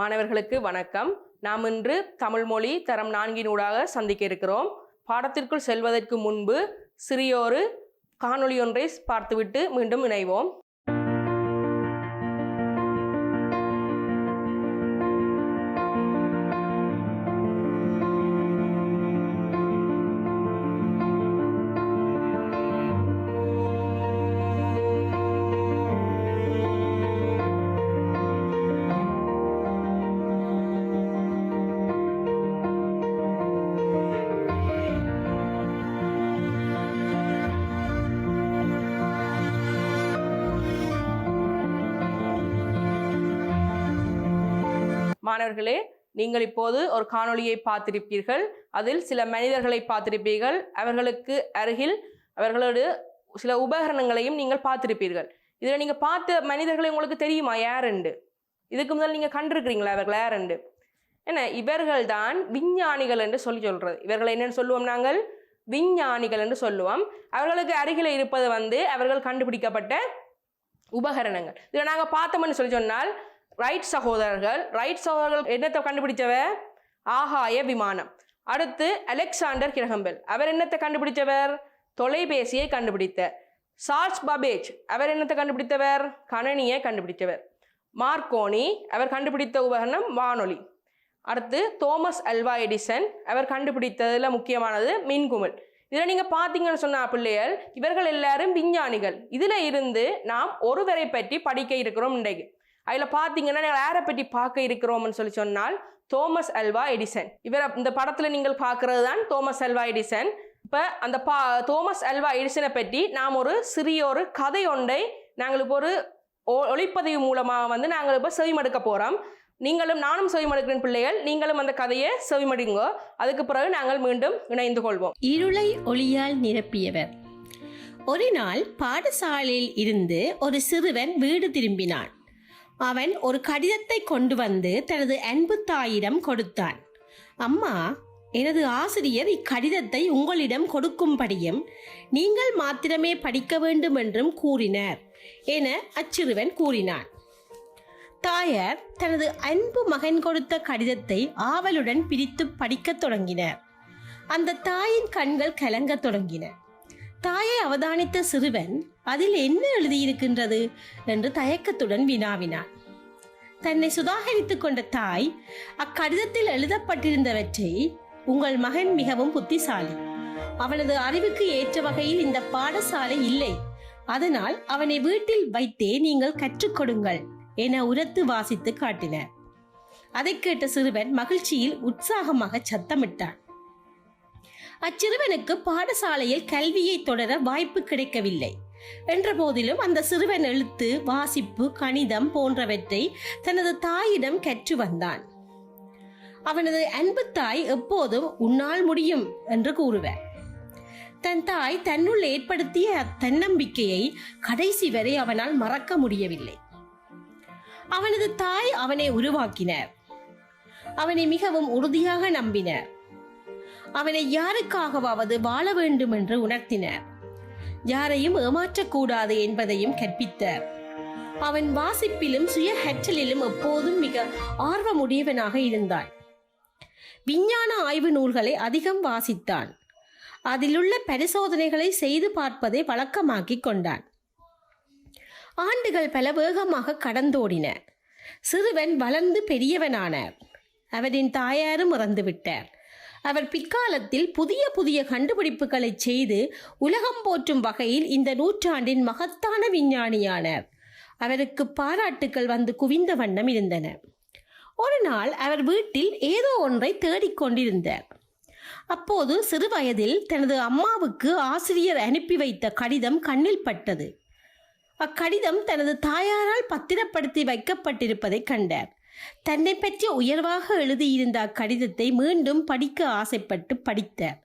மாணவர்களுக்கு வணக்கம். நாம் இன்று தமிழ் மொழி தரம் நான்கினூடாக சந்திக்க இருக்கிறோம். பாடத்திற்குள் செல்வதற்கு முன்பு சிறியோரு காணொளி ஒன்றை பார்த்துவிட்டு மீண்டும் இணைவோம். மாணவர்களே நீங்கள் இப்போது ஒரு காணொளியை பார்த்திருப்பீர்கள். அதில் சில மனிதர்களை பார்த்திருப்பீர்கள். அவர்களுக்கு அருகில் அவர்களோடு சில உபகரணங்களையும் நீங்கள் பார்த்திருப்பீர்கள். இதில் நீங்கள் பார்த்த மனிதர்களை உங்களுக்கு தெரியுமா? யாருண்டு இதுக்கு முதல் நீங்கள் கண்டிருக்கிறீங்களா? அவர்கள் யாருண்டு என்ன? இவர்கள் தான் விஞ்ஞானிகள் என்று சொல்லி சொல்கிறது இவர்களை என்னென்னு சொல்லுவோம் நாங்கள்? விஞ்ஞானிகள் என்று சொல்லுவோம். அவர்களுக்கு அருகில் இருப்பது வந்து அவர்கள் கண்டுபிடிக்கப்பட்ட உபகரணங்கள். இதில் நாங்கள் பார்த்தோம்னு சொல்லி சொன்னால் ரைட் சகோதரர்கள் ரைட் சகோதரர்கள் என்னத்தை கண்டுபிடிச்சவ ஆகாய விமானம். அடுத்து அலெக்சாண்டர் கிரகம்பெல் அவர் என்னத்தை கண்டுபிடிச்சவர் தொலைபேசியை கண்டுபிடித்த சார்ஸ் பபேஜ் அவர் என்னத்தை கண்டுபிடித்தவர்? கணனியை கண்டுபிடித்தவர். மார்க்கோனி அவர் கண்டுபிடித்த உபகரணம் வானொலி. அடுத்து தோமஸ் அல்வா எடிசன் அவர் கண்டுபிடித்ததில் முக்கியமானது மின்குமிழ். இதில் நீங்கள் பார்த்தீங்கன்னு சொன்ன பிள்ளைகள் இவர்கள் எல்லாரும் விஞ்ஞானிகள். இதில் இருந்து நாம் ஒருவரை பற்றி படிக்க இருக்கிறோம் இன்றைக்கு. அதில் பார்த்தீங்கன்னா நாங்கள் யாரை பற்றி பார்க்க இருக்கிறோம்னு சொல்லி சொன்னால் தோமஸ் அல்வா எடிசன். இவர் இந்த படத்தில் நீங்கள் பார்க்கறது தான் தோமஸ் அல்வா எடிசன். இப்போ அந்த பா தோமஸ் அல்வா எடிசனை பற்றி நாம் ஒரு சிறிய ஒரு கதை ஒன்றை நாங்கள் இப்போ ஒரு ஒ- ஒளிப்பதிவு மூலமாக வந்து நாங்கள் இப்போ செவிமடுக்க போகிறோம் நீங்களும் நானும் செவிமடுக்கிறேன் பிள்ளைகள். நீங்களும் அந்த கதையை செவிமடுங்க. அதுக்கு பிறகு நாங்கள் மீண்டும் இணைந்து கொள்வோம். இருளை ஒளியால் நிரப்பியவர். ஒரு நாள் பாடசாலையில் இருந்து ஒரு சிறுவன் வீடு திரும்பினான். அவன் ஒரு கடிதத்தை கொண்டு வந்து தனது அன்பு தாயிடம் கொடுத்தான். அம்மா எனது ஆசிரியர் இக்கடிதத்தை உங்களிடம் கொடுக்கும்படியும் நீங்கள் மாத்திரமே படிக்க வேண்டும் என்றும் கூறினர் என அச்சிறுவன் கூறினான். தாயார் தனது அன்பு மகன் கொடுத்த கடிதத்தை ஆவலுடன் பிரித்து படிக்கத் தொடங்கினர். அந்த தாயின் கண்கள் கலங்கத் தொடங்கின. தாயை அவதானித்த சிறுவன் அதில் என்ன எழுதியிருக்கின்றது? என்று தயக்கத்துடன் வினாவினான் தன்னை சுதாகரித்துக் கொண்ட தாய் அக்கடிதத்தில் எழுதப்பட்டிருந்தவற்றை உங்கள் மகன் மிகவும் புத்திசாலி. அவனது அறிவுக்கு ஏற்ற வகையில் இந்த பாடசாலை இல்லை. அதனால் அவனை வீட்டில் வைத்தே நீங்கள் கற்றுக் கொடுங்கள் என உரத்து வாசித்து காட்டினர். அதைக் கேட்ட சிறுவன் மகிழ்ச்சியில் உற்சாகமாக சத்தமிட்டான். அச்சிறுவனுக்கு பாடசாலையில் கல்வியை தொடர வாய்ப்பு கிடைக்கவில்லை. என்ற போதிலும் அந்த சிறுவன் எழுத்து வாசிப்பு கணிதம் போன்றவற்றை தனது தாயிடம் கற்று வந்தான். அவனது அன்பு தாய் எப்போதும் உன்னால் முடியும் என்று கூறுவார் தன் தாய் தன்னுள் ஏற்படுத்திய அத்தன்னம்பிக்கையை கடைசி வரை அவனால் மறக்க முடியவில்லை. அவனது தாய் அவனை உருவாக்கினார் அவனை மிகவும் உறுதியாக நம்பினார் அவனை யாருக்காகவாவது வாழ வேண்டும் என்று உணர்த்தினார் யாரையும் ஏமாற்றக்கூடாது என்பதையும் கற்பித்தார். அவன் வாசிப்பிலும் சுய ஹற்றலிலும் எப்போதும் மிக ஆர்வமுடையவனாக இருந்தான். விஞ்ஞான ஆய்வு நூல்களை அதிகம் வாசித்தான். அதிலுள்ள பரிசோதனைகளை செய்து பார்ப்பதை வழக்கமாக்கி கொண்டான். ஆண்டுகள் பல வேகமாக கடந்தோடின. சிறுவன் வளர்ந்து பெரியவனானார். அவரின் தாயாரும் இறந்துவிட்டார். அவர் பிற்காலத்தில் புதிய புதிய கண்டுபிடிப்புகளை செய்து உலகம் போற்றும் வகையில் இந்த நூற்றாண்டின் மகத்தான விஞ்ஞானியானார். அவருக்கு பாராட்டுக்கள் வந்து குவிந்த வண்ணம் இருந்தன. ஒரு நாள் அவர் வீட்டில் ஏதோ ஒன்றை தேடிக்கொண்டிருந்தார் அப்போது சிறுவயதில் தனது அம்மாவுக்கு ஆசிரியர் அனுப்பி வைத்த கடிதம் கண்ணில் பட்டது. அக்கடிதம் தனது தாயாரால் பத்திரப்படுத்தி வைக்கப்பட்டிருப்பதை கண்டார். தன்னை பற்றி உயர்வாக எழுதியிருந்த அக்கடிதத்தை மீண்டும் படிக்க ஆசைப்பட்டு படித்தார்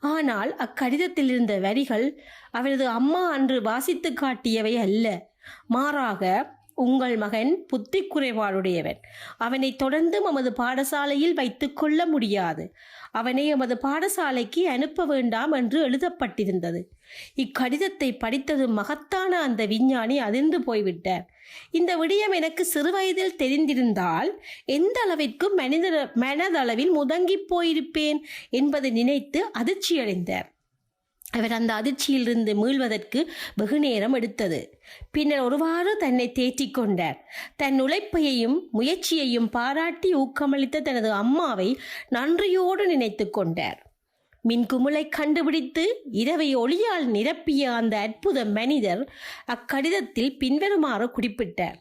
ஆனால் அக்கடிதத்தில் இருந்த வரிகள் அவரது அம்மா அன்று வாசித்து காட்டியவை அல்ல. மாறாக உங்கள் மகன் புத்தி குறைபாடுடையவன். அவனை தொடர்ந்து நமது பாடசாலையில் வைத்துக்கொள்ள முடியாது. அவனை எமது பாடசாலைக்கு அனுப்ப வேண்டாம் என்று எழுதப்பட்டிருந்தது. இக்கடிதத்தை படித்தது மகத்தான அந்த விஞ்ஞானி அதிர்ந்து போய்விட்டார். இந்த விடயம் எனக்கு சிறுவயதில் தெரிந்திருந்தால் எந்த அளவிற்கு மனித மனதளவில் முதங்கிப் போயிருப்பேன் என்பதை நினைத்து அதிர்ச்சியடைந்தார் அவர் அந்த அதிர்ச்சியிலிருந்து மீள்வதற்கு வெகு நேரம் எடுத்தது. பின்னர் ஒருவாறு தன்னை தேற்றிக் கொண்டார். தன் உழைப்பையும் முயற்சியையும் பாராட்டி ஊக்கமளித்த தனது அம்மாவை நன்றியோடு நினைத்து கொண்டார். மின்குமுளை கண்டுபிடித்து இரவை ஒளியால் நிரப்பிய அந்த அற்புத மனிதர் அக்கடிதத்தில் பின்வருமாறு குறிப்பிட்டார்.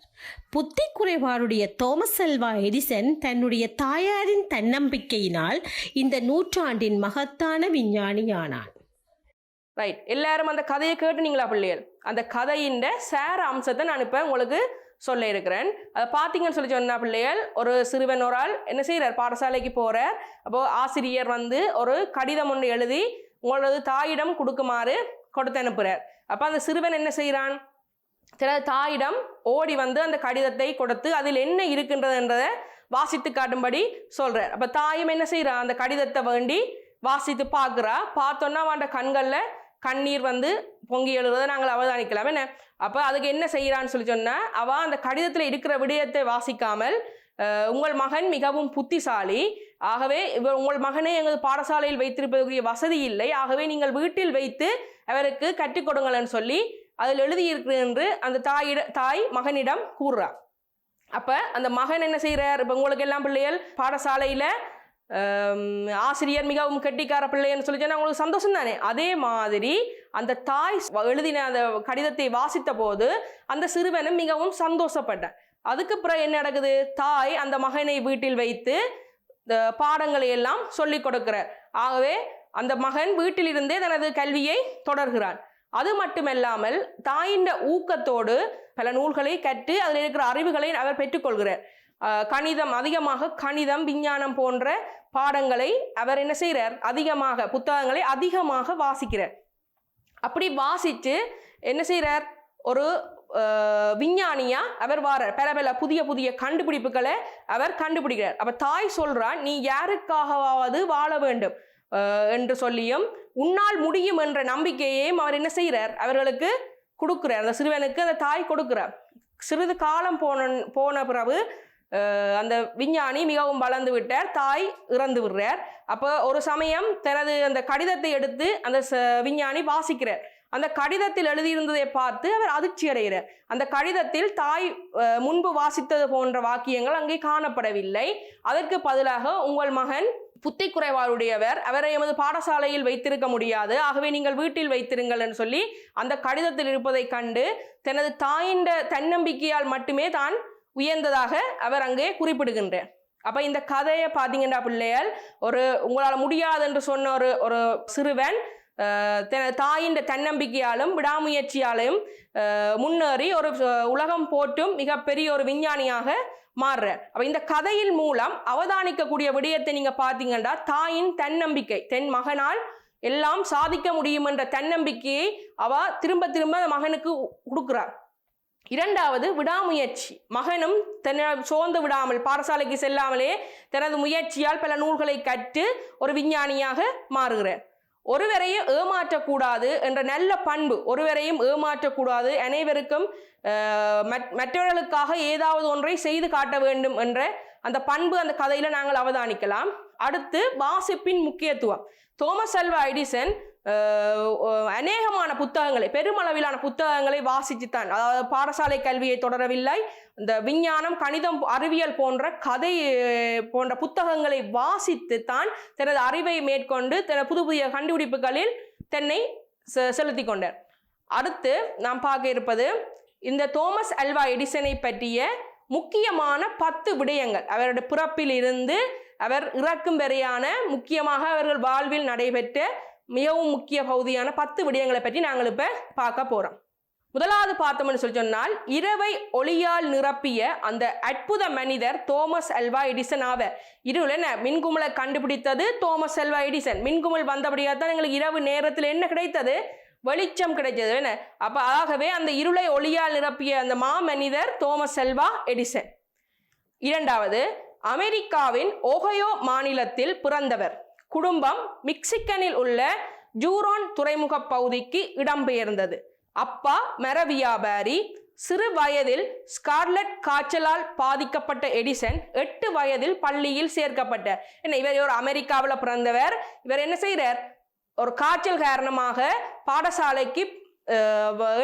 புத்தி குறைபாடுடைய தோமஸ் அல்வா எடிசன் தன்னுடைய தாயாரின் தன்னம்பிக்கையினால் இந்த நூற்றாண்டின் மகத்தான விஞ்ஞானியானான். ரைட் எல்லாரும் அந்த கதையை கேட்டு நீங்களா பிள்ளைகள்? அந்த கதையின் சேர அம்சத்தை நான் இப்போ உங்களுக்கு சொல்ல இருக்கிறேன் அதை பார்த்தீங்கன்னு சொல்லி சொன்ன பிள்ளைகள் ஒரு சிறுவன் ஒரு ஆள் என்ன செய்கிறார் பாடசாலைக்கு போகிறார் அப்போது ஆசிரியர் வந்து ஒரு கடிதம் ஒன்று எழுதி உங்களது தாயிடம் கொடுக்குமாறு கொடுத்து அனுப்புகிறார் அப்போ அந்த சிறுவன் என்ன செய்கிறான் தனது தாயிடம் ஓடி வந்து அந்த கடிதத்தை கொடுத்து அதில் என்ன இருக்கின்றதுன்றதை வாசித்து காட்டும்படி சொல்கிறார் அப்போ தாயும் என்ன செய்கிறா அந்த கடிதத்தை வேண்டி வாசித்து பார்க்குறா. பார்த்தோன்னா அவன் கண்களில் கண்ணீர் வந்து பொங்கி எழுறதை நாங்கள் அவதானிக்கலாம். என்ன? அப்போ அதுக்கு என்ன செய்கிறான்னு சொல்லி சொன்னால் அவள் அந்த கடிதத்தில் இருக்கிற விடயத்தை வாசிக்காமல் உங்கள் மகன் மிகவும் புத்திசாலி. ஆகவே இவர் உங்கள் மகனை எங்கள் பாடசாலையில் வைத்திருப்பதற்குரிய வசதி இல்லை. ஆகவே நீங்கள் வீட்டில் வைத்து அவருக்கு கற்றுக் கொடுங்கள்னு சொல்லி அதில் எழுதியிருக்கு என்று அந்த தாயிட தாய் மகனிடம் கூறுறார் அப்போ அந்த மகன் என்ன செய்கிறார் இப்போ உங்களுக்கு எல்லாம் பிள்ளைகள் பாடசாலையில் ஆசிரியர் மிகவும் கெட்டிக்கார பிள்ளைன்னு சொல்லி சொன்னா உங்களுக்கு சந்தோஷம் தானே அதே மாதிரி அந்த தாய் எழுதின அந்த கடிதத்தை வாசித்த போது அந்த சிறுவனும் மிகவும் சந்தோஷப்பட்டான். அதுக்கு பிறகு என்ன நடக்குது? தாய் அந்த மகனை வீட்டில் வைத்து இந்த பாடங்களை எல்லாம் சொல்லிக் கொடுக்கிறார். ஆகவே அந்த மகன் வீட்டிலிருந்தே தனது கல்வியை தொடர்கிறான். அது மட்டுமல்லாமல் தாயின் ஊக்கத்தோடு பல நூல்களை கற்று அதில் இருக்கிற அறிவுகளை அவர் பெற்றுக்கொள்கிறார் கணிதம் அதிகமாக கணிதம் விஞ்ஞானம் போன்ற பாடங்களை அவர் என்ன செய்கிறார் அதிகமாக புத்தகங்களை அதிகமாக வாசிக்கிறார். அப்படி வாசித்து என்ன செய்கிறார் ஒரு விஞ்ஞானியாக விஞ்ஞானியா அவர் வாரார். பல பல புதிய புதிய கண்டுபிடிப்புகளை அவர் கண்டுபிடிக்கிறார். அப்ப தாய் சொல்றா நீ யாருக்காகவாவது வாழ வேண்டும்? என்று சொல்லியும் உன்னால் முடியும் என்ற நம்பிக்கையையும் அவர் என்ன செய்கிறார் அவர்களுக்கு கொடுக்குறார். அந்த சிறுவனுக்கு அந்த தாய் கொடுக்கிறார். சிறிது காலம் போன போன பிறகு அந்த விஞ்ஞானி மிகவும் வளர்ந்து விட்டார் தாய் இறந்து விடுறார். அப்போ ஒரு சமயம் தனது அந்த கடிதத்தை எடுத்து அந்த ச- விஞ்ஞானி வாசிக்கிறார். அந்த கடிதத்தில் எழுதியிருந்ததை பார்த்து அவர் அதிர்ச்சி அடைகிறார். அந்த கடிதத்தில் தாய் முன்பு வாசித்தது போன்ற வாக்கியங்கள் அங்கே காணப்படவில்லை. அதற்கு பதிலாக உங்கள் மகன் புத்தி குறைவாருடையவர் அவரை எமது பாடசாலையில் வைத்திருக்க முடியாது. ஆகவே நீங்கள் வீட்டில் வைத்திருங்கள் என்று சொல்லி அந்த கடிதத்தில் இருப்பதைக் கண்டு தனது தாயின் தன்னம்பிக்கையால் மட்டுமே தான் உயர்ந்ததாக அவர் அங்கே குறிப்பிடுகின்றார். அப்ப இந்த கதையை பார்த்தீங்கன்னா பிள்ளையால் ஒரு உங்களால் முடியாது என்று சொன்ன ஒரு ஒரு சிறுவன் தாயின் தன்னம்பிக்கையாலும் விடாமுயற்சியாலும் முன்னேறி ஒரு உலகம் போட்டும் மிகப்பெரிய ஒரு விஞ்ஞானியாக மாறுறார். அப்ப இந்த கதையின் மூலம் அவதானிக்கக்கூடிய விடயத்தை நீங்க பார்த்தீங்கன்னா தாயின் தன்னம்பிக்கை தென் மகனால் எல்லாம் சாதிக்க முடியும் என்ற தன்னம்பிக்கையை அவ திரும்ப திரும்ப மகனுக்கு கொடுக்குறார். இரண்டாவது விடாமுயற்சி. மகனும் தன்னை சோர்ந்து விடாமல் பாடசாலைக்கு செல்லாமலே தனது முயற்சியால் பல நூல்களை கற்று ஒரு விஞ்ஞானியாக மாறுகிறார். ஒருவரையும் ஏமாற்றக்கூடாது என்ற நல்ல பண்பு ஒருவரையும் ஏமாற்றக்கூடாது. அனைவருக்கும் மற்றவர்களுக்காக ஏதாவது ஒன்றை செய்து காட்ட வேண்டும் என்ற அந்த பண்பு அந்த கதையில நாங்கள் அவதானிக்கலாம். அடுத்து வாசிப்பின் முக்கியத்துவம். தோமஸ் அல்வா எடிசன் அநேக அஹ், புத்தகங்களை பெருமளவிலான புத்தகங்களை வாசித்துத்தான் அதாவது பாடசாலை கல்வியை தொடரவில்லை. இந்த விஞ்ஞானம் கணிதம் அறிவியல் போன்ற கதை போன்ற புத்தகங்களை வாசித்து தான் தனது அறிவை மேற்கொண்டு தனது புது புதிய கண்டுபிடிப்புகளில் தன்னை செ- கொண்டார். அடுத்து நாம் பார்க்க இருப்பது இந்த தோமஸ் அல்வா எடிசனை பற்றிய முக்கியமான பத்து விடயங்கள். அவருடைய பிறப்பில் இருந்து அவர் இறக்கும் வரையான முக்கியமாக அவர்கள் வாழ்வில் நடைபெற்ற மிகவும் முக்கிய பகுதியான பத்து விடயங்களை பற்றி நாங்கள் இப்போ பார்க்க போகிறோம் முதலாவது பார்த்தோம்னு சொல்லி சொன்னால் இரவை ஒளியால் நிரப்பிய அந்த அற்புத மனிதர் தோமஸ் அல்வா எடிசன் ஆவர். இருள் என்ன? மின்குமலை கண்டுபிடித்தது தோமஸ் அல்வா எடிசன். மின்குமல் வந்தபடியாக தான் எங்களுக்கு இரவு நேரத்தில் என்ன கிடைத்தது? வெளிச்சம் கிடைச்சது என்ன? அப்போ ஆகவே அந்த இருளை ஒளியால் நிரப்பிய அந்த மாமனிதர் தோமஸ் அல்வா எடிசன். இரண்டாவது அமெரிக்காவின் ஒகையோ மாநிலத்தில் பிறந்தவர். குடும்பம் மிக்சிகனில் உள்ள ஜூரோன் துறைமுக பகுதிக்கு இடம்பெயர்ந்தது. அப்பா மர வியாபாரி சிறு வயதில் ஸ்கார்லட் காய்ச்சலால் பாதிக்கப்பட்ட எடிசன் எட்டு வயதில் பள்ளியில் சேர்க்கப்பட்டார். என்ன இவர் ஒரு அமெரிக்காவில் பிறந்தவர். இவர் என்ன செய்கிறார் ஒரு காய்ச்சல் காரணமாக பாடசாலைக்கு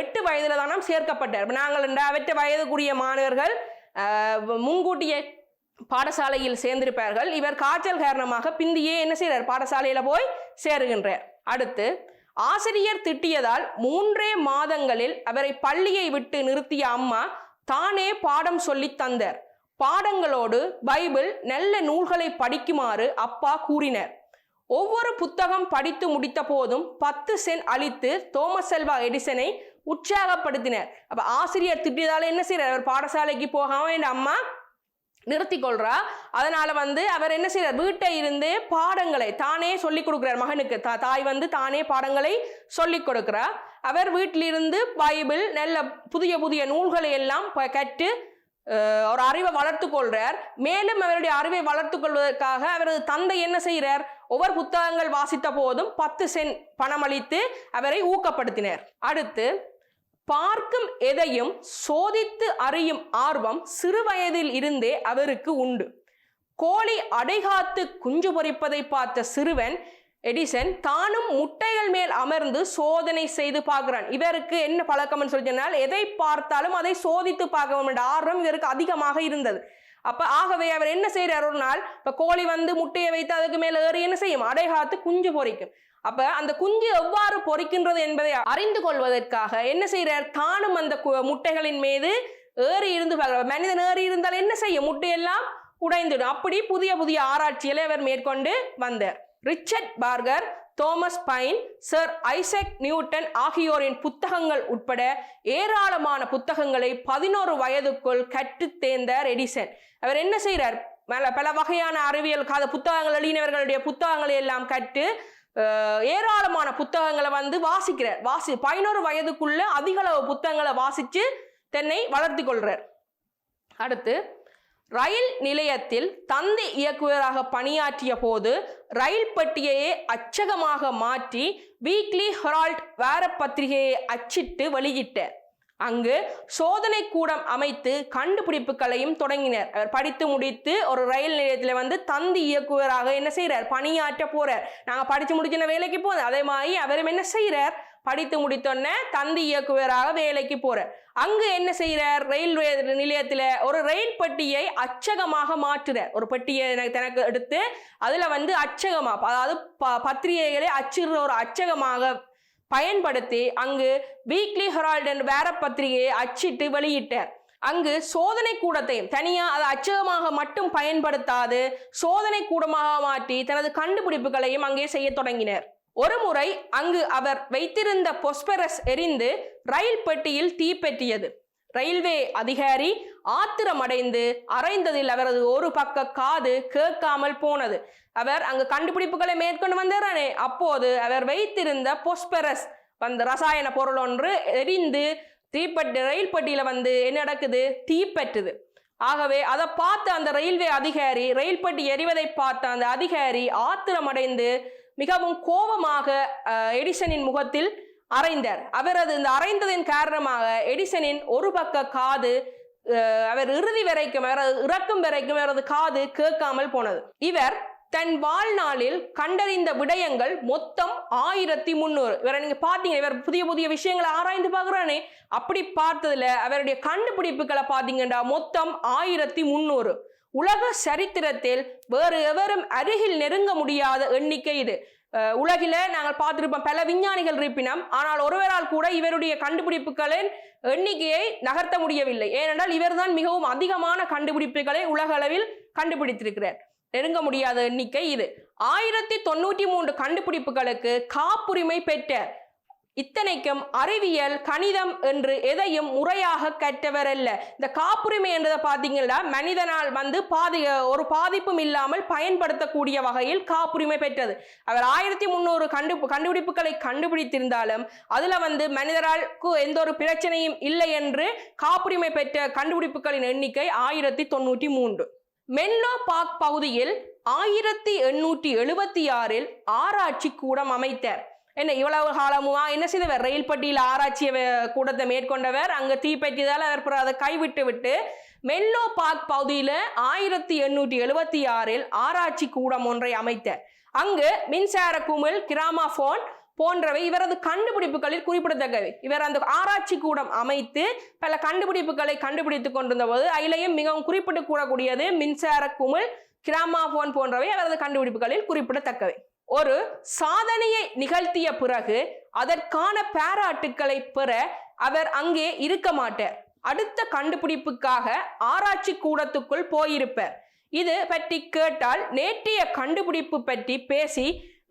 எட்டு வயதில் தானம் சேர்க்கப்பட்டார் நாங்கள் இந்த அவற்றை வயதுக்குரிய மாணவர்கள் முன்கூட்டியே பாடசாலையில் சேர்ந்திருப்பார்கள். இவர் காய்ச்சல் காரணமாக பிந்தியே என்ன செய்கிறார் பாடசாலையில் போய் சேருகின்றார். அடுத்து ஆசிரியர் திட்டியதால் மூன்றே மாதங்களில் அவரை பள்ளியை விட்டு நிறுத்திய அம்மா தானே பாடம் சொல்லி தந்தார். பாடங்களோடு பைபிள் நல்ல நூல்களை படிக்குமாறு அப்பா கூறினார். ஒவ்வொரு புத்தகம் படித்து முடித்த போதும் பத்து சென்ட் அளித்து தோமஸ் செல்வா எடிசனை உற்சாகப்படுத்தினர். அப்ப ஆசிரியர் திட்டியதால என்ன செய்யறார் அவர் பாடசாலைக்கு போகாம என் அம்மா நிறுத்தி கொள்றா அதனால வந்து அவர் என்ன செய்யறார் வீட்டை இருந்து பாடங்களை தானே சொல்லிக் கொடுக்கிறார் மகனுக்கு. தா தாய் வந்து தானே பாடங்களை சொல்லிக் கொடுக்கிறார். அவர் வீட்டிலிருந்து பைபிள் நல்ல புதிய புதிய நூல்களை எல்லாம் ப- கற்று ஒரு அறிவை வளர்த்து கொள்றார். மேலும் அவருடைய அறிவை வளர்த்து கொள்வதற்காக அவரது தந்தை என்ன செய்கிறார் ஒவ்வொரு புத்தகங்கள் வாசித்த போதும் பத்து சென்ட் பணமளித்து அவரை ஊக்கப்படுத்தினார். அடுத்து பார்க்கும் எதையும் சோதித்து அறியும் ஆர்வம் சிறுவயதில் இருந்தே அவருக்கு உண்டு. கோழி அடைகாத்து குஞ்சு பொறிப்பதை பார்த்த சிறுவன் எடிசன் தானும் முட்டைகள் மேல் அமர்ந்து சோதனை செய்து பார்க்கிறான். இவருக்கு என்ன பழக்கம்னு சொல்லி சொன்னால் எதை பார்த்தாலும் அதை சோதித்து பார்க்க என்ற ஆர்வம் இவருக்கு அதிகமாக இருந்தது. அப்ப ஆகவே அவர் என்ன செய்கிறார்? ஒரு நாள் இப்ப கோழி வந்து முட்டையை வைத்து அதுக்கு மேல ஏறி என்ன செய்யும்? அடைகாத்து குஞ்சு பொரிக்கும் அப்ப அந்த குஞ்சு எவ்வாறு பொரிக்கின்றது என்பதை அறிந்து கொள்வதற்காக என்ன செய்யறார் தானும் அந்த கு- முட்டைகளின் மீது ஏறி இருந்து பார்க்கிறார் மனிதன் ஏறி இருந்தால் என்ன செய்யும் முட்டையெல்லாம் உடைந்துடும் அப்படி புதிய புதிய ஆராய்ச்சிகளை அவர் மேற்கொண்டு வந்தார். Richard Parker Thomas Paine sir Isaac Newton ஆகியோரின் புத்தகங்கள் உட்பட ஏராளமான புத்தகங்களை பதினோரு வயதுக்குள் கற்றுத் தேர்ந்தார் எடிசன் அவர் என்ன செய்கிறார்? பல வகையான அறிவியல் காத புத்தகங்கள் எழுதினவர்களுடைய புத்தகங்களை எல்லாம் கற்று ஏராளமான புத்தகங்களை வந்து வாசிக்கிறார். வாசி பதினோரு வயதுக்குள்ள அதிக அளவு புத்தகங்களை வாசித்து தன்னை வளர்த்தி கொள்கிறார் அடுத்து ரயில் நிலையத்தில் தந்தை இயக்குவராக பணியாற்றிய போது ரயில் பெட்டியையே அச்சகமாக மாற்றி வீக்லி ஹெரால்ட் வார பத்திரிகையை அச்சிட்டு வெளியிட்டார். அங்கு சோதனை கூடம் அமைத்து கண்டுபிடிப்புகளையும் தொடங்கினர். அவர் படித்து முடித்து ஒரு ரயில் நிலையத்தில் வந்து தந்தி இயக்குவராக என்ன செய்கிறார் பணியாற்ற போறார். நாங்கள் படித்து முடிச்சின வேலைக்கு போதும் அதே மாதிரி அவரும் என்ன செய்கிறார் படித்து முடித்தோன்னே தந்தி இயக்குவராக வேலைக்கு போறார். அங்கு என்ன செய்கிறார் ரயில்வே நிலையத்தில் ஒரு ரயில் பெட்டியை அச்சகமாக மாற்றுறார். ஒரு பெட்டியை எனக்கு தனக்கு எடுத்து அதில் வந்து அச்சகமாக அதாவது ப பத்திரிகைகளை அச்சிடுற ஒரு அச்சகமாக பயன்படுத்தி அங்கு வீக்லி ஹெரால்ட் என்ற வேற பத்திரிகையை அச்சிட்டு வெளியிட்டார். அங்கு சோதனை கூடத்தையும் தனியா அதை அச்சகமாக மட்டும் பயன்படுத்தாது சோதனை கூடமாக மாற்றி தனது கண்டுபிடிப்புகளையும் அங்கே செய்ய தொடங்கினர். ஒரு முறை அங்கு அவர் வைத்திருந்த பொஸ்பரஸ் எரிந்து ரயில் பெட்டியில் தீப்பெற்றியது ரயில்வே அதிகாரி ஆத்திரமடைந்து அரைந்ததில் அவரது ஒரு பக்க காது கேட்காமல் போனது. அவர் அங்கு கண்டுபிடிப்புகளை மேற்கொண்டு வந்தாரே அப்போது அவர் வைத்திருந்த பொஸ்பரஸ் வந்த ரசாயன பொருள் ஒன்று எரிந்து தீப்பட்டு ரயில் பட்டியில வந்து என்ன நடக்குது? தீப்பற்றுது ஆகவே அதை பார்த்த அந்த ரயில்வே அதிகாரி ரயில் பட்டி எரிவதை பார்த்த அந்த அதிகாரி ஆத்திரமடைந்து மிகவும் கோபமாக எடிசனின் முகத்தில் அரைந்தார் அவரது இந்த அரைந்ததின் காரணமாக எடிசனின் ஒரு பக்க காது அவர் இறுதி வரைக்கும் அவரது இறக்கும் வரைக்கும் அவரது காது கேட்காமல் போனது. இவர் தன் வாழ்நாளில் கண்டறிந்த விடயங்கள் மொத்தம் ஆயிரத்தி முந்நூறு இவரை நீங்க பாத்தீங்க இவர் புதிய புதிய விஷயங்களை ஆராய்ந்து பார்க்குறானே. அப்படி பார்த்ததுல அவருடைய கண்டுபிடிப்புகளை பாத்தீங்கன்னா மொத்தம் ஆயிரத்தி முந்நூறு உலக சரித்திரத்தில் வேறு எவரும் அருகில் நெருங்க முடியாத எண்ணிக்கை இது. உலகில நாங்கள் பார்த்திருப்போம் பல விஞ்ஞானிகள் இருப்பினம் ஆனால் ஒருவரால் கூட இவருடைய கண்டுபிடிப்புகளின் எண்ணிக்கையை நகர்த்த முடியவில்லை. ஏனென்றால் இவர்தான் மிகவும் அதிகமான கண்டுபிடிப்புகளை உலக அளவில் கண்டுபிடித்திருக்கிறார். நெருங்க முடியாத எண்ணிக்கை இது. ஆயிரத்தி தொண்ணூற்றி மூன்று கண்டுபிடிப்புகளுக்கு காப்புரிமை பெற்ற இத்தனைக்கும் அறிவியல் கணிதம் என்று எதையும் முறையாக கற்றவர் அல்ல இந்த காப்புரிமை என்றதை பார்த்தீங்கன்னா மனிதனால் வந்து பாதி ஒரு பாதிப்பும் இல்லாமல் பயன்படுத்தக்கூடிய வகையில் காப்புரிமை பெற்றது. அவர் ஆயிரத்தி முந்நூறு கண்டு கண்டுபிடிப்புகளை கண்டுபிடித்திருந்தாலும் அதில் வந்து மனிதரால்க்கு எந்த ஒரு பிரச்சனையும் இல்லை என்று காப்புரிமை பெற்ற கண்டுபிடிப்புகளின் எண்ணிக்கை ஆயிரத்தி தொண்ணூற்றி மூன்று. மென்லோ பார்க் பகுதியில் ஆயிரத்தி எண்ணூற்றி எழுபத்தி ஆறில் ஆராய்ச்சி கூடம் அமைத்தார். என்ன இவ்வளவு காலமுமா? என்ன செய்தவர்? ரயில் பட்டியில் ஆராய்ச்சி கூடத்தை மேற்கொண்டவர். அங்கு தீப்பற்றியதால் அவர் அதை கைவிட்டு விட்டு மெல்லோ பார்க் பகுதியில் ஆயிரத்தி எண்ணூற்றி எழுபத்தி ஆறில் ஆராய்ச்சி கூடம் ஒன்றை அமைத்தார். அங்கு மின்சார குமிழ் கிராமாபோன் போன்றவை இவரது கண்டுபிடிப்புகளில் குறிப்பிடத்தக்கவை. இவர் அந்த ஆராய்ச்சி கூடம் அமைத்து பல கண்டுபிடிப்புகளை கண்டுபிடித்துக் கொண்டிருந்த போது அதிலேயும் மிகவும் குறிப்பிட்டு கூடக்கூடியது மின்சார குமிழ் கிராமாபோன் போன்றவை அவரது கண்டுபிடிப்புகளில் குறிப்பிடத்தக்கவை. ஒரு சாதனையை நிகழ்த்திய பிறகு அதற்கான பாராட்டுக்களை பெற அவர் அங்கே இருக்க மாட்டார். அடுத்த கண்டுபிடிப்புக்காக ஆராய்ச்சி கூடத்துக்குள் போயிருப்பார். இது பற்றி கேட்டால் நேற்றைய கண்டுபிடிப்பு பற்றி பேசி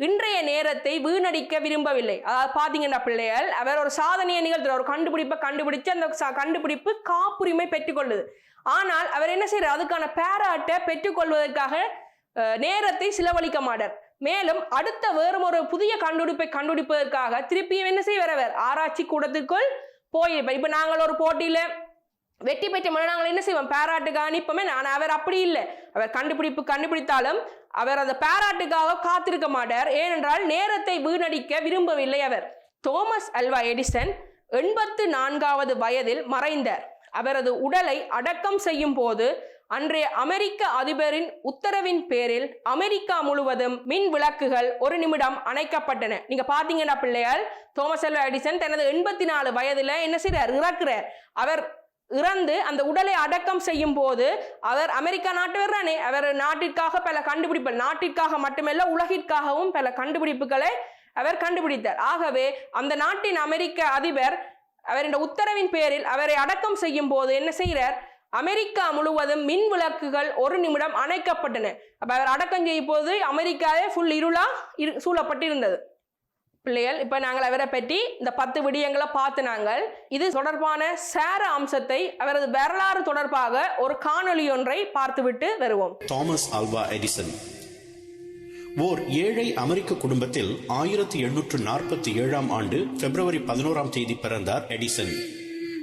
இன்றைய நேரத்தை வீணடிக்க விரும்பவில்லை. அதாவது பார்த்தீங்கன்னா பிள்ளைகள் அவர் ஒரு சாதனையை நிகழ்த்துற ஒரு கண்டுபிடிப்பை கண்டுபிடிச்சு அந்த கண்டுபிடிப்பு காப்புரிமை பெற்றுக்கொள்ளுது. ஆனால் அவர் என்ன செய்யறார் அதுக்கான பாராட்டை பெற்றுக்கொள்வதற்காக நேரத்தை செலவழிக்க மாட்டார். மேலும் அடுத்த வேறும் ஒரு புதிய கண்டுபிடிப்பை கண்டுபிடிப்பதற்காக திருப்பியும் என்ன செய்வார் அவர் ஆராய்ச்சி கூடத்திற்குள் போயிருப்பார் இப்போ நாங்கள் ஒரு போட்டியில் வெற்றி பெற்ற மனு நாங்கள் என்ன செய்வோம்? பாராட்டுக்காக நிற்போமே. நான் அவர் அப்படி இல்லை. அவர் கண்டுபிடிப்பு கண்டுபிடித்தாலும் அவர் அந்த பாராட்டுக்காக காத்திருக்க மாட்டார். ஏனென்றால் நேரத்தை வீணடிக்க விரும்பவில்லை அவர். தோமஸ் அல்வா எடிசன் எண்பத்து நான்காவது வயதில் மறைந்தார். அவரது உடலை அடக்கம் செய்யும் போது அன்றைய அமெரிக்க அதிபரின் உத்தரவின் பேரில் அமெரிக்கா முழுவதும் மின் விளக்குகள் ஒரு நிமிடம் அணைக்கப்பட்டன. நீங்க பாத்தீங்கன்னா பிள்ளையால் தோமஸ் எல்வா எடிசன் தனது எண்பத்தி நாலு வயதுல என்ன செய்யறார் இறக்குறார். அவர் இறந்து அந்த உடலை அடக்கம் செய்யும் போது அவர் அமெரிக்கா நாட்டவர் தானே. அவர் நாட்டிற்காக பல கண்டுபிடிப்புகள் நாட்டிற்காக மட்டுமல்ல உலகிற்காகவும் பல கண்டுபிடிப்புகளை அவர் கண்டுபிடித்தார். ஆகவே அந்த நாட்டின் அமெரிக்க அதிபர் அவரின் உத்தரவின் பேரில் அவரை அடக்கம் செய்யும் போது என்ன செய்கிறார் அமெரிக்கா முழுவதும் மின் விளக்குகள் ஒரு நிமிடம் அணைக்கப்பட்டன. அப்ப அவர் அடக்கம் செய்யும் போது அமெரிக்காவே ஃபுல் இருளா இரு சூழப்பட்டிருந்தது. பிள்ளைகள் இப்போ நாங்கள் அவரை பற்றி இந்த பத்து விடயங்களை பார்த்து நாங்கள் இது தொடர்பான சேர அம்சத்தை அவரது வரலாறு தொடர்பாக ஒரு காணொளி ஒன்றை பார்த்துவிட்டு வருவோம். தாமஸ் ஆல்வா எடிசன் ஓர் ஏழை அமெரிக்க குடும்பத்தில் ஆயிரத்தி எண்ணூற்று நாற்பத்தி ஏழாம் ஆண்டு பிப்ரவரி பதினோராம் தேதி பிறந்தார் எடிசன்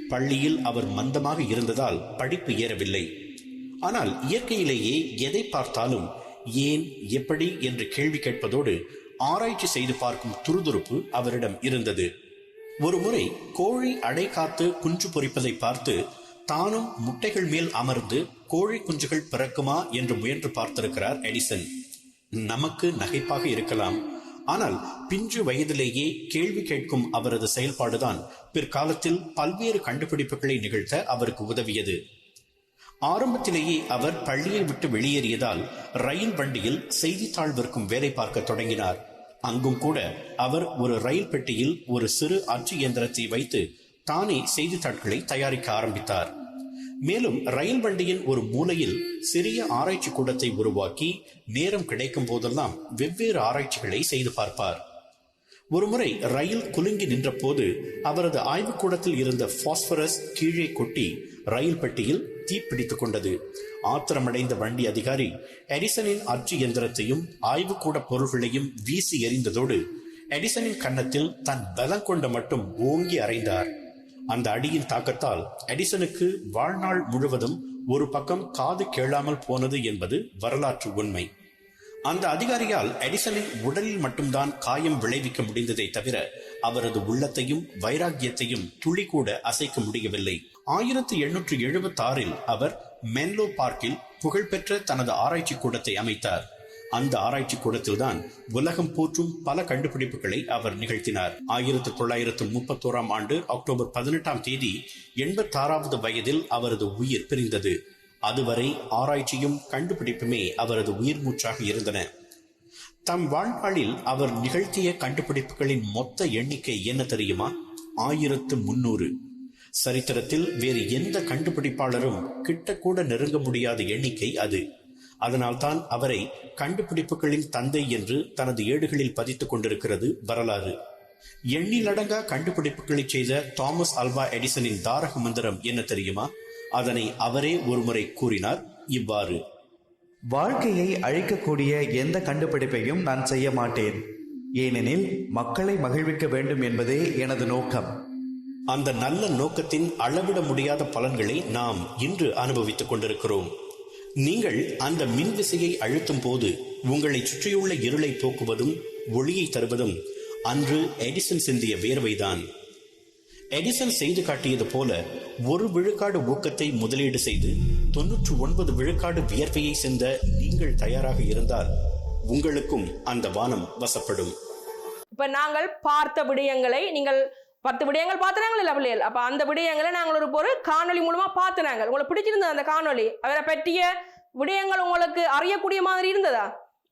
பள்ளியில் அவர் மந்தமாக இருந்ததால் படிப்பு ஏறவில்லை. ஆனால் இயற்கையிலேயே எதை பார்த்தாலும் ஏன் எப்படி என்று கேள்வி கேட்பதோடு ஆராய்ச்சி செய்து பார்க்கும் துருதுருப்பு அவரிடம் இருந்தது. ஒருமுறை கோழி அடை காத்து குஞ்சு பொறிப்பதை பார்த்து தானும் முட்டைகள் மேல் அமர்ந்து கோழி குஞ்சுகள் பிறக்குமா? என்று முயன்று பார்த்திருக்கிறார் எடிசன். நமக்கு நகைப்பாக இருக்கலாம். ஆனால் பிஞ்சு வயதிலேயே கேள்வி கேட்கும் அவரது செயல்பாடுதான் பிற்காலத்தில் பல்வேறு கண்டுபிடிப்புகளை நிகழ்த்த அவருக்கு உதவியது. ஆரம்பத்திலேயே அவர் பள்ளியை விட்டு வெளியேறியதால் ரயில் வண்டியில் செய்தித்தாள் விற்கும் வேலை பார்க்க தொடங்கினார். அங்கும் கூட அவர் ஒரு ரயில் பெட்டியில் ஒரு சிறு அச்சு இயந்திரத்தை வைத்து தானே செய்தித்தாட்களை தயாரிக்க ஆரம்பித்தார். மேலும் ரயில் வண்டியின் ஒரு மூலையில் சிறிய ஆராய்ச்சி கூடத்தை உருவாக்கி நேரம் கிடைக்கும் போதெல்லாம் வெவ்வேறு ஆராய்ச்சிகளை செய்து பார்ப்பார். ஒருமுறை ரயில் குலுங்கி நின்றபோது அவரது ஆய்வுக்கூடத்தில் இருந்த பாஸ்பரஸ் கீழே கொட்டி ரயில் பெட்டியில் தீப்பிடித்துக் கொண்டது. ஆத்திரமடைந்த வண்டி அதிகாரி எடிசனின் அச்சு இயந்திரத்தையும் ஆய்வுக்கூட பொருள்களையும் வீசி எறிந்ததோடு எடிசனின் கன்னத்தில் தன் பலம் கொண்ட மட்டும் ஓங்கி அறைந்தார். அந்த அடியின் தாக்கத்தால் எடிசனுக்கு வாழ்நாள் முழுவதும் ஒரு பக்கம் காது கேளாமல் போனது என்பது வரலாற்று உண்மை. அந்த அதிகாரியால் எடிசனின் உடலில் மட்டும்தான் காயம் விளைவிக்க முடிந்ததை தவிர அவரது உள்ளத்தையும் வைராக்கியத்தையும் துளி கூட அசைக்க முடியவில்லை. ஆயிரத்தி எண்ணூற்று எழுபத்தி ஆறில் அவர் மென்லோ பார்க்கில் புகழ்பெற்ற தனது ஆராய்ச்சி கூடத்தை அமைத்தார். அந்த ஆராய்ச்சி கூடத்தில்தான் உலகம் போற்றும் பல கண்டுபிடிப்புகளை அவர் நிகழ்த்தினார். ஆயிரத்தி தொள்ளாயிரத்து முப்பத்தோராம் ஆண்டு அக்டோபர் பதினெட்டாம் தேதி எண்பத்தாறாவது வயதில் அவரது உயிர் பிரிந்தது. அதுவரை ஆராய்ச்சியும் கண்டுபிடிப்புமே அவரது உயிர் மூச்சாக இருந்தன. தம் வாழ்நாளில் அவர் நிகழ்த்திய கண்டுபிடிப்புகளின் மொத்த எண்ணிக்கை என்ன தெரியுமா? ஆயிரத்து முன்னூறு. சரித்திரத்தில் வேறு எந்த கண்டுபிடிப்பாளரும் கிட்டக்கூட நெருங்க முடியாத எண்ணிக்கை அது. அதனால்தான் அவரை கண்டுபிடிப்புகளின் தந்தை என்று தனது ஏடுகளில் பதித்துக் கொண்டிருக்கிறது வரலாறு. எண்ணிலடங்கா கண்டுபிடிப்புகளை செய்த தாமஸ் அல்வா எடிசனின் தாரக மந்திரம் என்ன தெரியுமா? அதனை அவரே ஒருமுறை கூறினார் இவ்வாறு. வாழ்க்கையை அழிக்கக்கூடிய எந்த கண்டுபிடிப்பையும் நான் செய்ய மாட்டேன். ஏனெனில் மக்களை மகிழ்விக்க வேண்டும் என்பதே எனது நோக்கம். அந்த நல்ல நோக்கத்தின் அளவிட முடியாத பலன்களை நாம் இன்று அனுபவித்துக் கொண்டிருக்கிறோம். நீங்கள் அந்த மின் விசையை அழுத்தும் போது உங்களை சுற்றியுள்ள இருளை போக்குவதும் ஒளியை தருவதும் அன்று எடிசன் சிந்திய வேர்வைதான். எடிசன் செய்து காட்டியது போல ஒரு விழுக்காடு ஊக்கத்தை முதலீடு செய்து தொன்னூற்று ஒன்பது விழுக்காடு வியர்வையை சிந்த நீங்கள் தயாராக இருந்தால் உங்களுக்கும் அந்த வானம் வசப்படும். இப்ப நாங்கள் பார்த்த விடயங்களை நீங்கள் பத்து விடயங்கள் பார்த்துனாங்க இல்லை பிள்ளைகள் அப்போ அந்த விடயங்களை நாங்கள் ஒரு ஒரு காணொலி மூலமாக பார்த்துனாங்க உங்களுக்கு பிடிச்சிருந்தது அந்த காணொலி அவரை பற்றிய விடயங்கள் உங்களுக்கு அறியக்கூடிய மாதிரி இருந்ததா?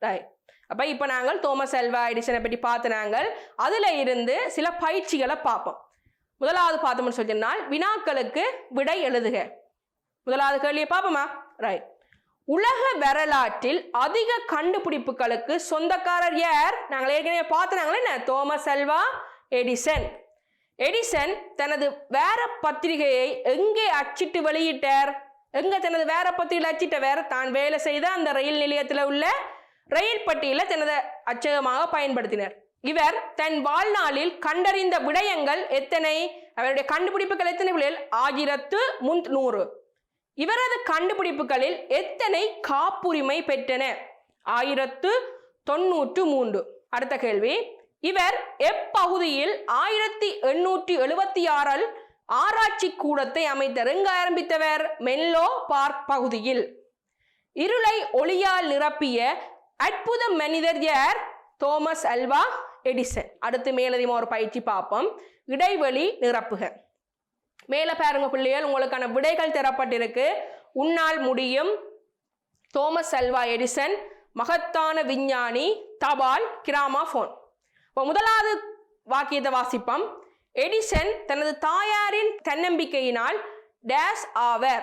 ரைட் அப்போ இப்போ நாங்கள் தோமஸ் அல்வா எடிசனை பற்றி பார்த்துனாங்க அதில் இருந்து சில பயிற்சிகளை பார்ப்போம். முதலாவது பார்த்தோம்னு சொன்னால் வினாக்களுக்கு விடை எழுதுக. முதலாவது கேள்வியை பார்ப்போமா? ரைட் உலக வரலாற்றில் அதிக கண்டுபிடிப்புகளுக்கு சொந்தக்காரர் யார்? நாங்கள் ஏற்கனவே பார்த்துனாங்களே என்ன? Thomas Alva Edison. எடிசன் தனது வேற பத்திரிகையை எங்கே அச்சிட்டு வெளியிட்டார்? எங்க தனது வேற பத்திரிகையில் அச்சிட்ட வேற தான் வேலை செய்த அந்த ரயில் நிலையத்தில் உள்ள ரயில் பட்டியல தனது அச்சகமாக பயன்படுத்தினர். இவர் தன் வாழ்நாளில் கண்டறிந்த விடயங்கள் எத்தனை? அவருடைய கண்டுபிடிப்புகள் எத்தனை விளையில் ஆயிரத்து முந்நூறு. இவரது கண்டுபிடிப்புகளில் எத்தனை காப்புரிமை பெற்றன? ஆயிரத்து தொன்னூற்று மூன்று. அடுத்த கேள்வி. இவர் எப்பகுதியில் ஆயிரத்தி எண்ணூற்றி எழுபத்தி ஆறில் ஆராய்ச்சி கூடத்தை அமைத்த எங்க ஆரம்பித்தவர் மென்லோ பார்க் பகுதியில். இருளை ஒளியால் நிரப்பிய அற்புத மனிதர் யார்? Thomas Alva Edison. அடுத்து மேலதிகமாக ஒரு பயிற்சி பார்ப்போம். இடைவெளி நிரப்புக. மேலே பாருங்க பிள்ளைகள் உங்களுக்கான விடைகள் தரப்பட்டிருக்கு. உன்னால் முடியும். தோமஸ் அல்வா எடிசன் மகத்தான விஞ்ஞானி தபால் கிராமா ஃபோன் இப்போ முதலாவது வாக்கியத்தை வாசிப்போம். எடிசன் தனது தாயாரின் தன்னம்பிக்கையினால் டேஸ் ஆவர்.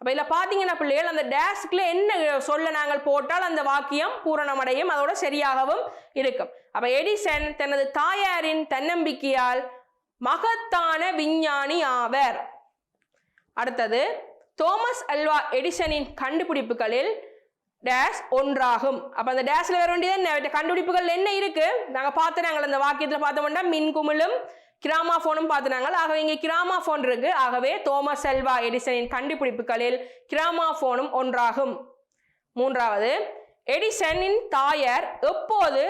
அப்போ இதில் பார்த்தீங்கன்னா பிள்ளைகள் அந்த டேஸ்க்குள்ள என்ன சொல்ல நாங்கள் போட்டால் அந்த வாக்கியம் பூரணமடையும் அதோட சரியாகவும் இருக்கும். அப்போ எடிசன் தனது தாயாரின் தன்னம்பிக்கையால் மகத்தான விஞ்ஞானி ஆவர். அடுத்தது தோமஸ் அல்வா எடிசனின் கண்டுபிடிப்புகளில் டேஷ் ஒன்றாகும். அப்போ அந்த டேஷ்ல வர வேண்டியது என்ன? கண்டுபிடிப்புகள் என்ன இருக்கு? நாங்கள் பார்த்து நாங்கள் அந்த வாக்கியத்தில் பார்த்தோம்னா மின்குமிழும் கிராமாஃபோனும் பார்த்துனாங்க ஆகவே இங்கே கிராமாஃபோன் இருக்கு. ஆகவே தோமஸ் செல்வா எடிசனின் கண்டுபிடிப்புகளில் கிராமா ஃபோனும் ஒன்றாகும். மூன்றாவது எடிசனின் தாயார் எப்போது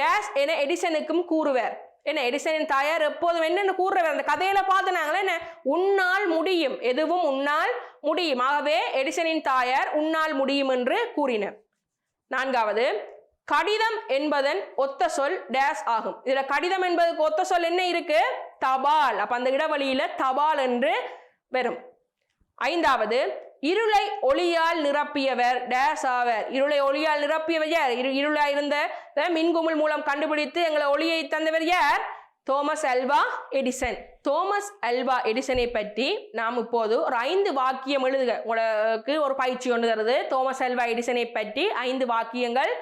டேஷ் என எடிசனுக்கும் கூறுவர்? என்ன எடிசனின் தாயார் எப்போதும் என்னென்னு கூறுறவர் அந்த கதையில பார்த்துனாங்களே என்ன? உன்னால் முடியும். எதுவும் உன்னால் முடியும். ஆகவே எடிசனின் தாயார் உன்னால் முடியும் என்று கூறினர். நான்காவது கடிதம் என்பதன் ஒத்த சொல் டேஸ் ஆகும். இதுல கடிதம் என்பதுக்கு ஒத்த சொல் என்ன இருக்கு? தபால். அப்ப அந்த இடவழியில தபால் என்று வரும். ஐந்தாவது இருளை ஒளியால் நிரப்பியவர். டேஸ் ஆவர் இருளை ஒளியால் நிரப்பியவர் யார்? இரு இருளா இருந்த மின்குமிழ் மூலம் கண்டுபிடித்து எங்களை ஒளியை தந்தவர் யார்? Thomas Alva Edison. Thomas Alva எடிசனை பற்றி நாம் இப்போது ஒரு ஐந்து வாக்கியம் எழுதுக. உங்களுக்கு ஒரு பயிற்சி ஒன்று தருது. தோமஸ் அல்வா எடிசனை பற்றி ஐந்து வாக்கியங்கள்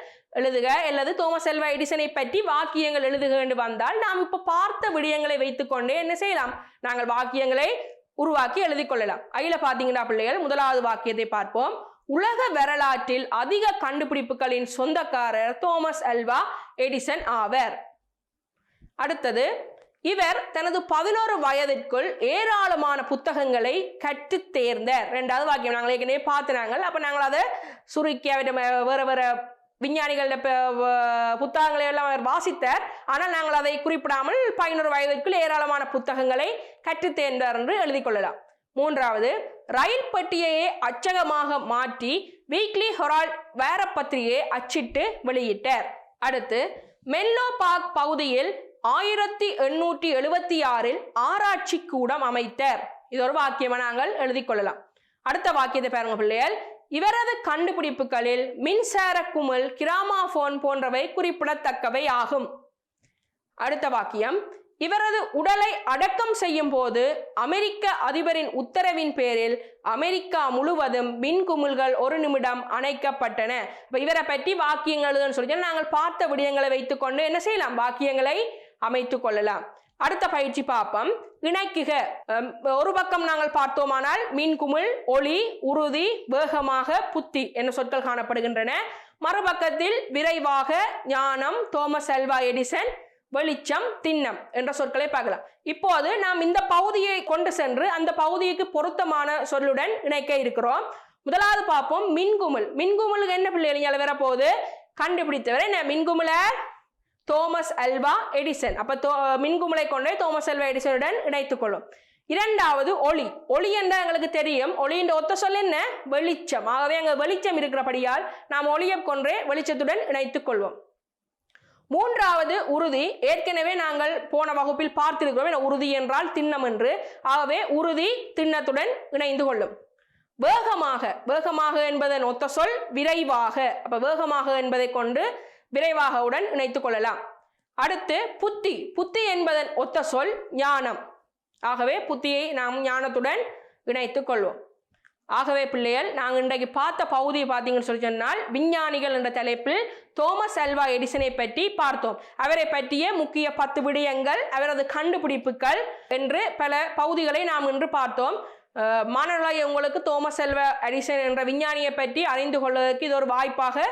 எழுதுக. அல்லது தோமஸ் அல்வா எடிசனை பற்றி வாக்கியங்கள் எழுதுக என்று வந்தால் நாம் இப்போ பார்த்த விடயங்களை வைத்துக்கொண்டே என்ன செய்யலாம்? நாங்கள் வாக்கியங்களை உருவாக்கி எழுதிக் கொள்ளலாம். ஐயில பார்த்தீங்கன்னா பிள்ளைகள் முதலாவது வாக்கியத்தை பார்ப்போம். உலக வரலாற்றில் அதிக கண்டுபிடிப்புகளின் சொந்தக்காரர் தோமஸ் அல்வா எடிசன் ஆவர். அடுத்தது இவர் தனது பதினோரு வயதிற்குள் ஏராளமான புத்தகங்களை கற்றுத் தேர்ந்தார். ரெண்டாவது வாக்கியம். நாங்கள் ஏற்கனவே பார்த்துனாங்க அப்போ நாங்கள் அதை சுருக்கி அவற்றை வேற வேற விஞ்ஞானிகள புத்தகங்களை எல்லாம் அவர் வாசித்தார். ஆனால் நாங்கள் அதை குறிப்பிடாமல் பதினோரு வயதிற்குள் ஏராளமான புத்தகங்களை கற்றுத்தேர்ந்தார் என்று எழுதிக் கொள்ளலாம். மூன்றாவது ரயில் பெட்டியையே அச்சகமாக மாற்றி வீக்லி ஹொரால்ட் வேற பத்திரிகையை அச்சிட்டு வெளியிட்டார். அடுத்து மெல்லோ பார்க் பகுதியில் ஆயிரத்தி எண்ணூற்றி எழுபத்தி ஆறில் ஆராய்ச்சி கூடம் அமைத்தார். இது ஒரு வாக்கியமாக நாங்கள் எழுதி கொள்ளலாம். அடுத்த வாக்கியத்தை பாருங்க பிள்ளைகள். இவரது கண்டுபிடிப்புகளில் மின்சார குமிழ் கிராமாபோன் போன்றவை குறிப்பிடத்தக்கவை ஆகும். அடுத்த வாக்கியம். இவரது உடலை அடக்கம் செய்யும் போது அமெரிக்க அதிபரின் உத்தரவின் பேரில் அமெரிக்கா முழுவதும் மின்குமிழ்கள் ஒரு நிமிடம் அணைக்கப்பட்டன. இவரை பற்றி வாக்கியங்கள் சொல்லி நாங்கள் பார்த்த விடயங்களை வைத்துக்கொண்டு என்ன செய்யலாம்? வாக்கியங்களை அமைத்து கொள்ளலாம். அடுத்த பயிற்சி பார்ப்போம். இணைக்குக. ஒரு பக்கம் நாங்கள் பார்த்தோமானால் மின்குமிழ் ஒளி உறுதி வேகமாக புத்தி என்ற சொற்கள் காணப்படுகின்றன. மறுபக்கத்தில் விரைவாக ஞானம் தோமஸ் அல்வா எடிசன் வெளிச்சம் திண்ணம் என்ற சொற்களை பார்க்கலாம். இப்போது நாம் இந்த பகுதியை கொண்டு சென்று அந்த பகுதிக்கு பொருத்தமான சொல்லுடன் இணைக்க இருக்கிறோம். முதலாவது பார்ப்போம் மின்குமிழ் மின்குமிழுக்கு என்ன பிள்ளைகள் வரப்போகுது? கண்டுபிடித்தவரை என்ன? மின்குமிழ தோமஸ் அல்வா எடிசன். அப்போ தோ மின்குமிழை கொண்டே தோமஸ் அல்வா எடிசனுடன் இணைத்துக் கொள்ளும் இரண்டாவது ஒளி. ஒளி என்ற எங்களுக்கு தெரியும். ஒளியின் ஒத்த சொல் என்ன? வெளிச்சம். ஆகவே அங்கே வெளிச்சம் இருக்கிறபடியால் நாம் ஒளியை கொன்றே வெளிச்சத்துடன் இணைத்துக் கொள்வோம் மூன்றாவது உறுதி. ஏற்கனவே நாங்கள் போன வகுப்பில் பார்த்திருக்கிறோம் உறுதி என்றால் திண்ணம் என்று. ஆகவே உறுதி திண்ணத்துடன் இணைந்து கொள்ளும். வேகமாக. வேகமாக என்பதன் ஒத்த சொல் விரைவாக. அப்ப வேகமாக என்பதை கொண்டு விரைவாகவுடன் இணைத்துக் கொள்ளலாம். அடுத்து புத்தி. புத்தி என்பதன் ஒத்த சொல் ஞானம். ஆகவே புத்தியை நாம் ஞானத்துடன் இணைத்துக் கொள்வோம். ஆகவே பிள்ளைகள் நாங்கள் இன்றைக்கு பார்த்த பகுதியை பார்த்தீங்கன்னு சொல்லி சொன்னால் விஞ்ஞானிகள் என்ற தலைப்பில் தோமஸ் அல்வா எடிசனை பற்றி பார்த்தோம். அவரை பற்றிய முக்கிய பத்து விடயங்கள் அவரது கண்டுபிடிப்புகள் என்று பல பகுதிகளை நாம் இன்று பார்த்தோம். மாணவர்களாக உங்களுக்கு தோமஸ் அல்வா எடிசன் என்ற விஞ்ஞானியை பற்றி அறிந்து கொள்வதற்கு இது ஒரு வாய்ப்பாக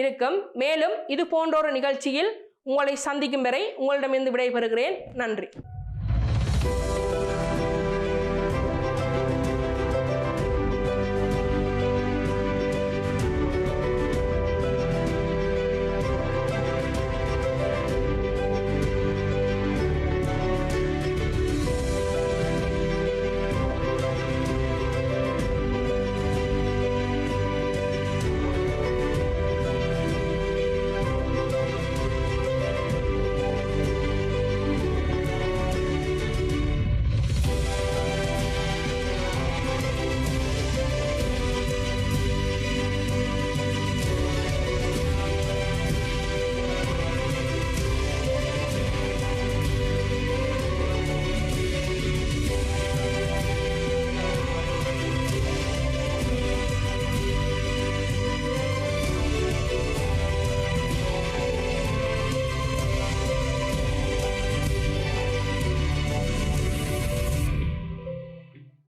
இருக்கும் மேலும் இது போன்ற ஒரு நிகழ்ச்சியில் உங்களை சந்திக்கும் வரை உங்களிடமிருந்து விடைபெறுகிறேன். நன்றி.